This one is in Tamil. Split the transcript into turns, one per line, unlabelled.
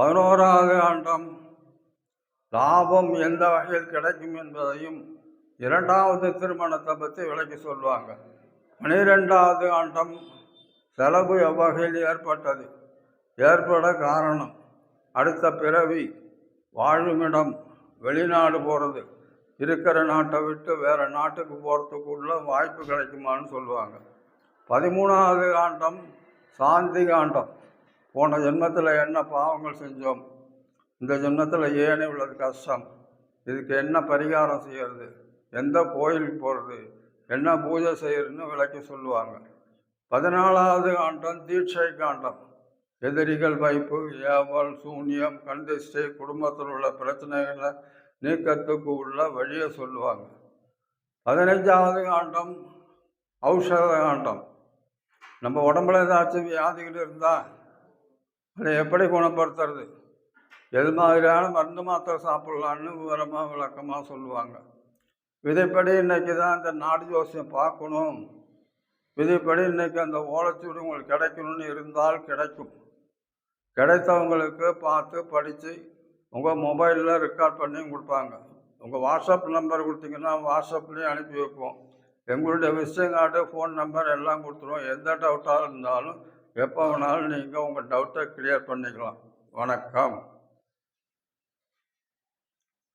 பதினோராவது ஆண்டம். லாபம் எந்த வகையில் கிடைக்கும் என்பதையும் இரண்டாவது திருமணத்தை பற்றி விளக்கி சொல்லுவாங்க பனிரெண்டாவது ஆண்டம் செலவு எவ்வகையில் ஏற்பட்டது? ஏற்பட காரணம். அடுத்த பிறவி வாழுமிடம் வெளிநாடு போகிறது இருக்கிற நாட்டை விட்டு வேறு நாட்டுக்கு போகிறதுக்குள்ள வாய்ப்பு கிடைக்குமான்னு சொல்லுவாங்க பதிமூணாவது காண்டம் சாந்தி காண்டம் போன ஜென்மத்தில் என்ன பாவங்கள் செஞ்சோம்? இந்த ஜென்மத்தில் ஏன் இவ்வளவு கஷ்டம். இதுக்கு என்ன பரிகாரம் செய்யறது? எந்த கோயிலுக்கு போகிறது என்ன பூஜை செய்யறதுன்னு விளக்கி சொல்லுவாங்க. பதினாலாவது காண்டம் தீட்சை காண்டம். எதிரிகள் வைப்பு ஏவல் சூன்யம் கண்டிஷ்டை குடும்பத்தில் உள்ள பிரச்சனைகளை நீக்கத்துக்கு உள்ள வழியை சொல்லுவாங்க. பதினஞ்சாவது காண்டம் ஔஷத காண்டம். நம்ம உடம்புல ஏதாச்சும் வியாதிகள் இருந்தால் அதை எப்படி குணப்படுத்துறது? எது மாதிரியான மருந்து மாத்திரை சாப்பிட்லான்னு விவரமாக விளக்கமாக சொல்லுவாங்க. விதைப்படி இன்னைக்கு தான் இந்த நாடு ஜோசியம் பார்க்கணும். விதைப்படி இன்னைக்கு அந்த ஓலைச்சூடு உங்களுக்கு கிடைக்கணும்னு இருந்தால் கிடைக்கும். கிடைத்தவங்களுக்கு பார்த்து படித்து உங்கள் மொபைலில் ரெக்கார்ட் பண்ணி கொடுப்பாங்க. உங்கள் வாட்ஸ்அப் நம்பர் கொடுத்தீங்கன்னா வாட்ஸ்அப்லேயும் அனுப்பி வைப்போம். எங்களுடைய விசிட்டிங் கார்டு ஃபோன் நம்பர் எல்லாம் கொடுத்துருவோம். எந்த டவுட்டாக இருந்தாலும் எப்போ வேணாலும் நீங்கள் உங்கள் டவுட்டை கிளியர் பண்ணிக்கலாம். வணக்கம்.